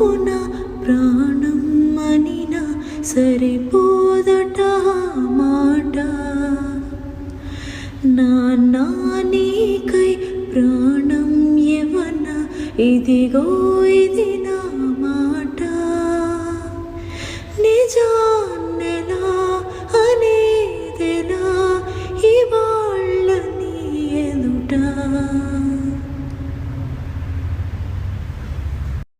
నువ్వు నా ప్రాణం అనిన సరిపోదట మాట? నానా నీకై ప్రాణం యవన ఇదిగో ఇది నా